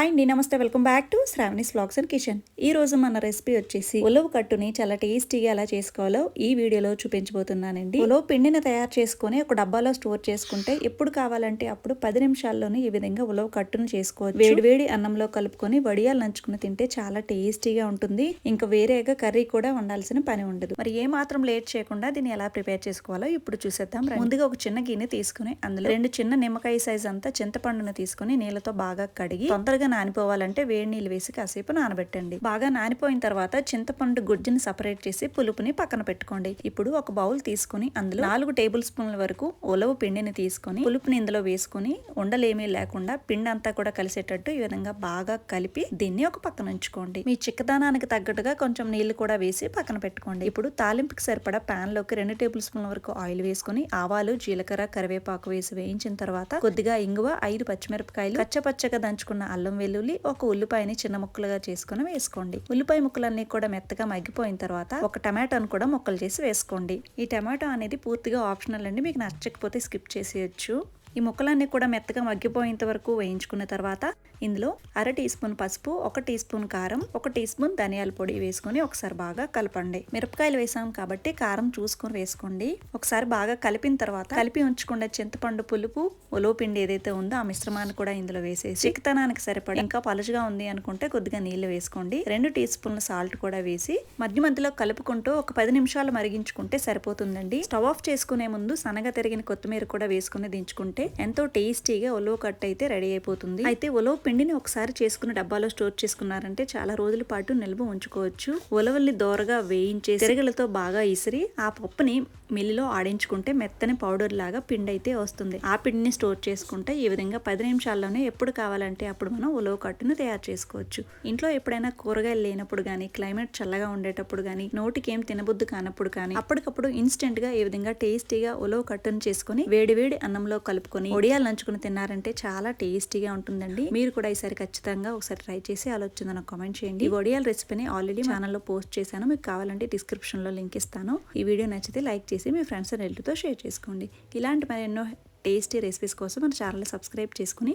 Hi అండి నమస్తే. Welcome back to Sravani's vlogs and kitchen. ఈ రోజు మన రెసిపీ వచ్చేసి ఉలవ కట్టుని చాలా టేస్టీగా ఎలా చేసుకోవాలో ఈ వీడియోలో చూపించబోతున్నానండి. ఉలవ పిండిని తయారు చేసుకొని ఒక డబ్బాలో స్టోర్ చేసుకుంటే ఎప్పుడు కావాలంటే అప్పుడు పది నిమిషాల్లోనే ఈ విధంగా ఉలవ కట్టును చేసుకోవచ్చు. వేడి వేడి అన్నంలో కలుపుకొని వడియాలు నంచుకుని తింటే చాలా టేస్టీగా ఉంటుంది. ఇంకా వేరేగా కర్రీ కూడా వండాల్సిన పని ఉండదు. మరి ఏ మాత్రం లేట్ చేయకుండా దీన్ని ఎలా ప్రిపేర్ చేసుకోవాలో ఇప్పుడు చూసేద్దాం ముందుగా ఒక చిన్న గిన్నె తీసుకుని అందులో రెండు చిన్న నిమ్మకాయ సైజ్ అంతా చింతపండును తీసుకుని నీళ్ళతో బాగా కడిగి తొందరగా నానిపోవాలంటే వేడి నీళ్ళు వేసి కాసేపు నానబెట్టండి. బాగా నానిపోయిన తర్వాత చింతపండు గుజ్జుని సపరేట్ చేసి పులుపుని పక్కన పెట్టుకోండి. ఇప్పుడు ఒక బౌల్ తీసుకుని అందులో నాలుగు టేబుల్ స్పూన్ల వరకు ఉలవ పిండిని తీసుకొని పులుపుని ఇందులో వేసుకుని ఉండలేమీ లేకుండా పిండి అంతా కూడా కలిసేటట్టు ఈ విధంగా బాగా కలిపి దీన్ని ఒక పక్కన ఉంచుకోండి. మీ చిక్కదానానికి తగ్గట్టుగా కొంచెం నీళ్ళు కూడా వేసి పక్కన పెట్టుకోండి. ఇప్పుడు తాలింపుకి సరిపడా పాన్లోకి రెండు టేబుల్ స్పూన్ల వరకు ఆయిల్ వేసుకుని ఆవాలు జీలకర్ర కరివేపాకు వేసి వేయించిన తర్వాత కొద్దిగా ఇంగువ ఐదు పచ్చిమిరపకాయలు పచ్చపచ్చగా దంచుకున్న అల్లం వెల్లుల్లి ఒక ఉల్లిపాయని చిన్న ముక్కలుగా చేసుకుని వేసుకోండి. ఉల్లిపాయ ముక్కలన్నీ కూడా మెత్తగా మగ్గిపోయిన తర్వాత ఒక టమాటాను కూడా ముక్కలు చేసి వేసుకోండి. ఈ టమాటో అనేది పూర్తిగా ఆప్షనల్ అండి మీకు నచ్చకపోతే స్కిప్ చేసేయచ్చు. ఈ ముక్కలన్నీ కూడా మెత్తగా మగ్గిపోయేంత వరకు వేయించుకున్న తర్వాత ఇందులో అర టీ స్పూన్ పసుపు ఒక టీ స్పూన్ కారం ఒక టీ స్పూన్ ధనియాల పొడి వేసుకొని ఒకసారి బాగా కలపండి. మిరపకాయలు వేసాం కాబట్టి కారం చూసుకొని వేసుకోండి. ఒకసారి బాగా కలిపిన తర్వాత కలిపి ఉంచుకున్న చింతపండు పులుపు ఉలవ పిండి ఏదైతే ఉందో ఆ మిశ్రమాన్ని కూడా ఇందులో వేసేసి చిక్కతనానికి సరిపడి ఇంకా పలుచగా ఉంది అనుకుంటే కొద్దిగా నీళ్ళు వేసుకోండి. రెండు టీ స్పూన్ల సాల్ట్ కూడా వేసి మధ్య మధ్యలో కలుపుకుంటూ ఒక పది నిమిషాలు మరిగించుకుంటే సరిపోతుందండి. స్టవ్ ఆఫ్ చేసుకునే ముందు సన్నగా తిరిగిన కొత్తిమీర కూడా వేసుకుని దించుకుంటే ఎంతో టేస్టీగా ఉలవ కట్ అయితే రెడీ అయిపోతుంది. అయితే ఉలవ పిండిని ఒకసారి చేసుకున్న డబ్బాలో స్టోర్ చేసుకున్నారంటే చాలా రోజుల పాటు నిల్వ ఉంచుకోవచ్చు. ఉలవల్ని దోరగా వేయించే తిరగలతో బాగా ఇసిరి ఆ పప్పుని మిల్లులో ఆడించుకుంటే మెత్తని పౌడర్ లాగా పిండి అయితే వస్తుంది. ఆ పిండిని స్టోర్ చేసుకుంటే ఈ విధంగా పది నిమిషాల్లోనే ఎప్పుడు కావాలంటే అప్పుడు మనం ఉలవ కట్టును తయారు చేసుకోవచ్చు. ఇంట్లో ఎప్పుడైనా కూరగాయలు లేనప్పుడు కానీ క్లైమేట్ చల్లగా ఉండేటప్పుడు కానీ నోటికి ఏం తినబుద్దు కానప్పుడు కానీ అప్పటికప్పుడు ఇన్స్టెంట్గా ఈ విధంగా టేస్టీగా ఉలవ కట్టును చేసుకుని వేడి వేడి అన్నంలో కలుపుకొని ఒడియాలు నంచుకుని తిన్నారంటే చాలా టేస్టీగా ఉంటుందండి. మీరు కూడా ఈసారి ఖచ్చితంగా ఒకసారి ట్రై చేసి ఆలోచన నాకు కామెంట్ చేయండి. ఈ వడియాల రెసిపీని ఆల్రెడీ ఛానల్లో పోస్ట్ చేశాను. మీకు కావాలంటే డిస్క్రిప్షన్లో లింక్ ఇస్తాను. ఈ వీడియో నచ్చితే లైక్ చేసి మీ ఫ్రెండ్స్ అండ్ రిలేటివ్తో షేర్ చేసుకోండి. ఇలాంటి మరి ఎన్నో టేస్టీ రెసిపీస్ కోసం మన ఛానల్ సబ్స్క్రైబ్ చేసుకుని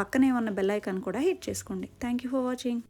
పక్కనే ఉన్న బెల్ ఐకాన్ కూడా హిట్ చేసుకోండి. Thank you for watching